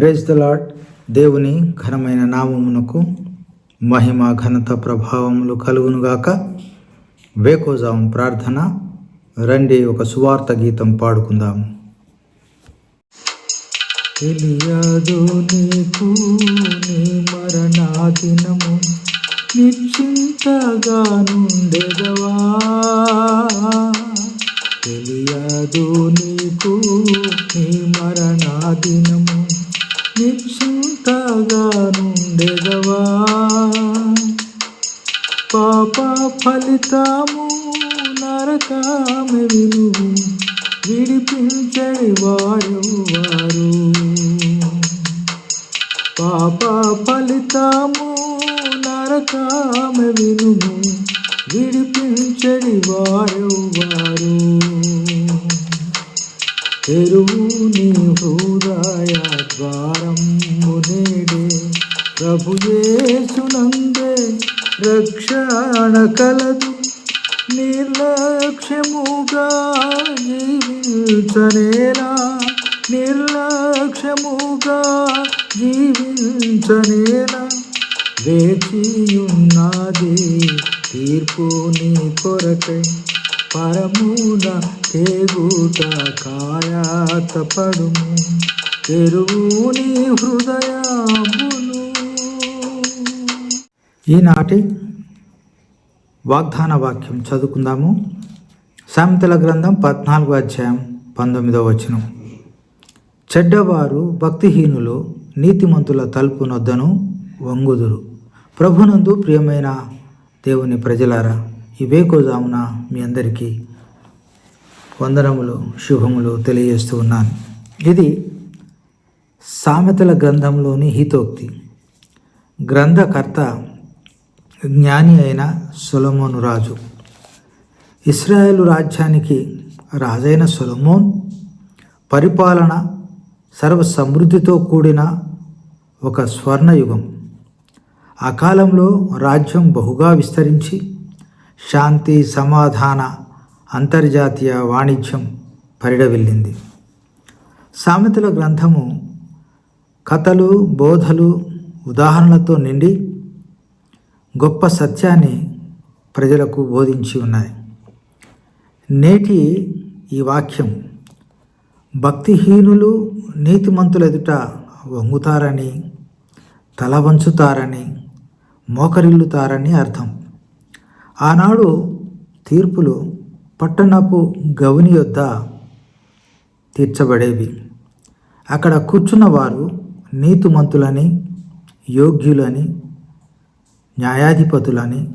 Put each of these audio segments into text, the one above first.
Praise the lord దేవుని ఘనమైన నామమునకు మహిమ ఘనత ప్రభావములు కలుగునుగాక వేకోజాం ప్రార్థన. రండి ఒక సువార్త గీతం పాడుకుందాము తెలియదు నీకు నీ మరణాదినము నిశ్చింతగా నుండెదవా? తెలియదు నీకు నీ మరణాదినము నిశ్చింతగా నుండెదవా పాప ఫలితము నరకామె వినుగు విడిపించడి వారు వారు పాప ఫలితము నరకామె వినుము విడిపించడి వారు వారు తెరువు నీ హృదయా ద్వారము నేడే ప్రభు రక్షణ కలదు. నిర్లక్ష్యముగా జీవించనేలా నిర్లక్ష్యముగా జీవించనేలా వేచియున్నది తీర్పు నీ కొరకై. పరమున తేగుట కాయాత తెరువుని తెరువు ఈనాటి వాగ్దాన వాక్యం చదువుకుందాము. సామెతల గ్రంథం పద్నాలుగో అధ్యాయం పంతొమ్మిదవ వచనం. చెడ్డవారు భక్తిహీనులు నీతిమంతుల తలుపు నొద్దను వంగుదురు. ప్రభునందు ప్రియమైన దేవుని ప్రజలారా ఈ వేకోజామున మీ అందరికీ వందనములు శుభములు తెలియజేస్తూ ఉన్నాను. ఇది సామెతల గ్రంథంలోని హితోక్తి. గ్రంథకర్త జ్ఞాని అయిన సొలమోను రాజు. ఇస్రాయేలు రాజ్యానికి రాజైన సొలమోన్ పరిపాలన సర్వ సమృద్ధితో కూడిన ఒక స్వర్ణయుగం. ఆ కాలంలో రాజ్యం బహుగా విస్తరించి శాంతి సమాధాన అంతర్జాతీయ వాణిజ్యం పరిడవిల్లింది. సామెతల గ్రంథము కథలు బోధలు ఉదాహరణలతో నిండి గొప్ప సత్యాన్ని ప్రజలకు బోధించి ఉన్నాయి. నేటి ఈ వాక్యం భక్తిహీనులు నీతిమంతుల ఎదుట వంగుతారని తల వంచుతారని మోకరిల్లుతారని అర్థం. ఆనాడు తీర్పులు పట్టణపు గవిని యొద్ద తీర్చబడేవి. అక్కడ కూర్చున్న వారు నీతిమంతులని యోగ్యులని న్యాయాధిపతులని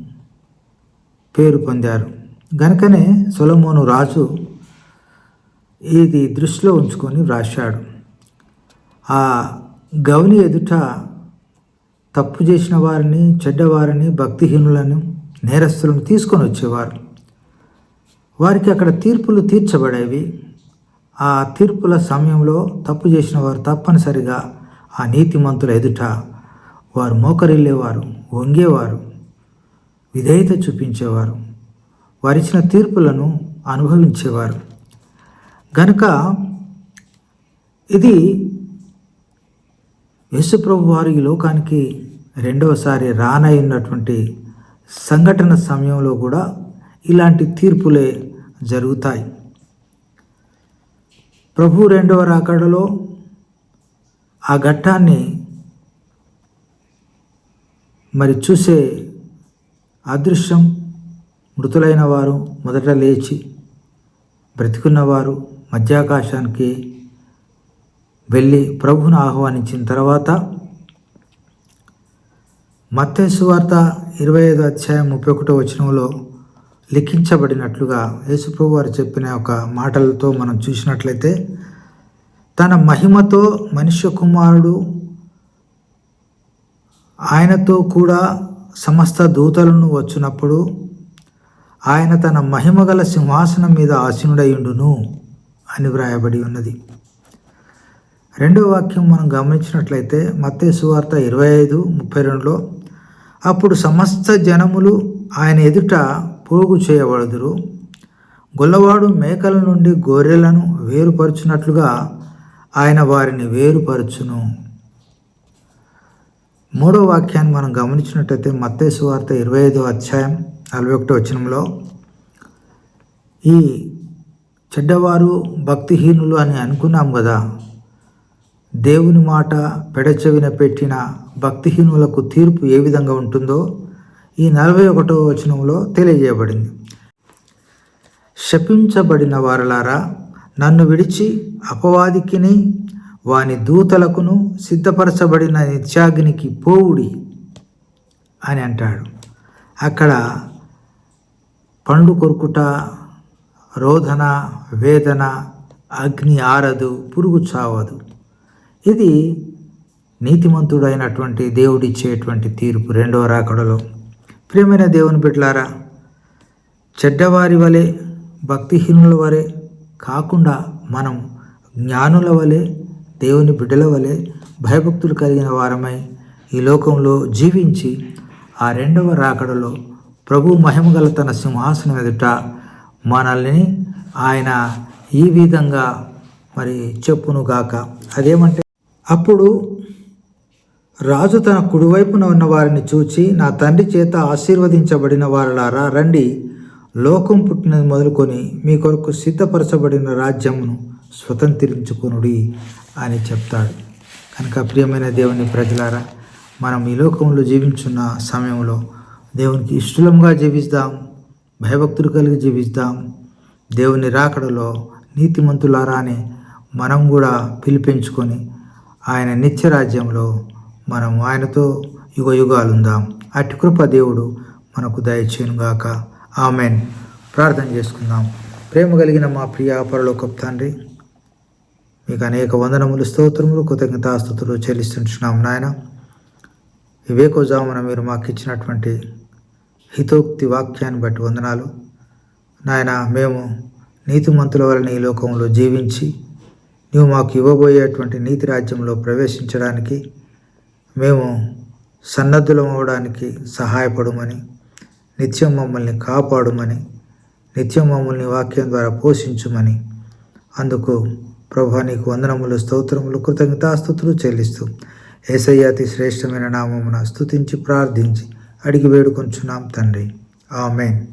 పేరు పొందారు. గనుకనే సొలమోను రాజు ఇది దృష్టిలో ఉంచుకొని వ్రాశాడు. ఆ గౌని ఎదుట తప్పు చేసిన వారిని చెడ్డవారిని భక్తిహీనులను నేరస్తులను తీసుకొని వచ్చేవారు. వారికి అక్కడ తీర్పులు తీర్చబడేవి. ఆ తీర్పుల సమయంలో తప్పు చేసిన వారు తప్పనిసరిగా ఆ నీతిమంతుల ఎదుట వారు మోకరిల్లేవారు వంగేవారు విధేయత చూపించేవారు వారిచ్చిన తీర్పులను అనుభవించేవారు. గనుక ఇది యేసుప్రభు వారు ఈ లోకానికి రెండవసారి రానయ్యున్నటువంటి సంఘటన సమయంలో కూడా ఇలాంటి తీర్పులే జరుగుతాయి. ప్రభు రెండవ రాకడలో ఆ ఘట్టాన్ని మరి చూసే అదృశ్యం మృతులైన వారు మొదట లేచి బ్రతికున్నవారు మధ్యాకాశానికి వెళ్ళి ప్రభును ఆహ్వానించిన తర్వాత మత్తేసు వార్త ఇరవై ఐదు అధ్యాయం ముప్పై ఒకటో వచనంలో లిఖించబడినట్లుగా యేసుప్రభు వారు చెప్పిన ఒక మాటలతో మనం చూసినట్లయితే తన మహిమతో మనుష్య కుమారుడు ఆయనతో కూడా సమస్త దూతలను వచ్చినప్పుడు ఆయన తన మహిమగల సింహాసనం మీద ఆసీనుడయుండును అని వ్రాయబడి ఉన్నది. రెండో వాక్యం మనం గమనించినట్లయితే మత్తే సువార్త ఇరవై ఐదు ముప్పై రెండులో అప్పుడు సమస్త జనములు ఆయన ఎదుట పోగు చేయబడుదురు. గొల్లవాడు మేకల నుండి గొర్రెలను వేరుపరుచున్నట్లుగా ఆయన వారిని వేరుపరచును. మూడో వాక్యాన్ని మనం గమనించినట్టయితే మత్తేసు వార్త ఇరవై ఐదో అధ్యాయం నలభై ఒకటో వచనంలో ఈ చెడ్డవారు భక్తిహీనులు అని అనుకున్నాం కదా దేవుని మాట పెడచెవిన పెట్టిన భక్తిహీనులకు తీర్పు ఏ విధంగా ఉంటుందో ఈ నలభై ఒకటో వచనంలో తెలియజేయబడింది. శపించబడిన వారలారా నన్ను విడిచి అపవాదికిని వాని దూతలకును సిద్ధపరచబడిన నిత్యాగ్నికి పోవుడి అని అంటాడు. అక్కడ పండు కొరుకుట రోధన వేదన అగ్ని ఆరదు పురుగు చావదు. ఇది నీతిమంతుడైనటువంటి దేవుడిచ్చేటువంటి తీర్పు రెండవ రాకడలో. ప్రియమైన దేవుని బిడ్లారా చెడ్డవారి వలె భక్తిహీనుల వలె కాకుండా మనం జ్ఞానుల వలె దేవుని బిడ్డల వలె భయభక్తులు కలిగిన వారమై ఈ లోకంలో జీవించి ఆ రెండవ రాకడలో ప్రభు మహిమగల తన సింహాసనం ఎదుట మనల్ని ఆయన ఈ విధంగా మరి చెప్పును గాక. అదేమంటే అప్పుడు రాజు తన కుడివైపున ఉన్న వారిని చూచి నా తండ్రి చేత ఆశీర్వదించబడిన వారలారా రండి. లోకం పుట్టినది మొదలుకొని మీ కొరకు సిద్ధపరచబడిన రాజ్యమును స్వతంత్రించుకొనుడి అని చెప్తాడు. కనుక ప్రియమైన దేవుని ప్రజలారా మనం ఈ లోకంలో జీవించున్న సమయంలో దేవునికి ఇష్టలంగా జీవిస్తాం భయభక్తులు కలిగి జీవిస్తాం. దేవుని రాకడలో నీతిమంతులారా అని మనం కూడా పిలిపించుకొని ఆయన నిత్యరాజ్యంలో మనం ఆయనతో యుగ యుగాలు ఉందాం అటు కృప దేవుడు మనకు దయచేయునుగాక. ఆమెన్. ప్రార్థన చేసుకుందాం. ప్రేమ కలిగిన మా ప్రియ పరలోకపు తండ్రి మీకు అనేక వందనములు స్తోత్రములు కృతజ్ఞతాస్తుతులు చెల్లిస్తుంటున్నాం నాయన. వివేకోజామున మీరు మాకు ఇచ్చినటువంటి హితోక్తి వాక్యాన్ని బట్టి వందనాలు. నాయన మేము నీతిమంతుల వలన ఈ లోకంలో జీవించి నువ్వు మాకు ఇవ్వబోయేటువంటి నీతి రాజ్యంలో ప్రవేశించడానికి మేము సన్నద్ధులం అవడానికి సహాయపడమని నిత్యం మమ్మల్ని కాపాడుమని నిత్యం మమ్మల్ని వాక్యం ద్వారా పోషించుమని అందుకు ప్రభా నీకు వందనములు స్తోత్రములు కృతజ్ఞతాస్తుతులు చెల్లిస్తూ ఏసయ్య అతి శ్రేష్టమైన నామమున స్తుతించి ప్రార్థించి అడిగి వేడుకొంచున్నాం తండ్రి. ఆమెన్.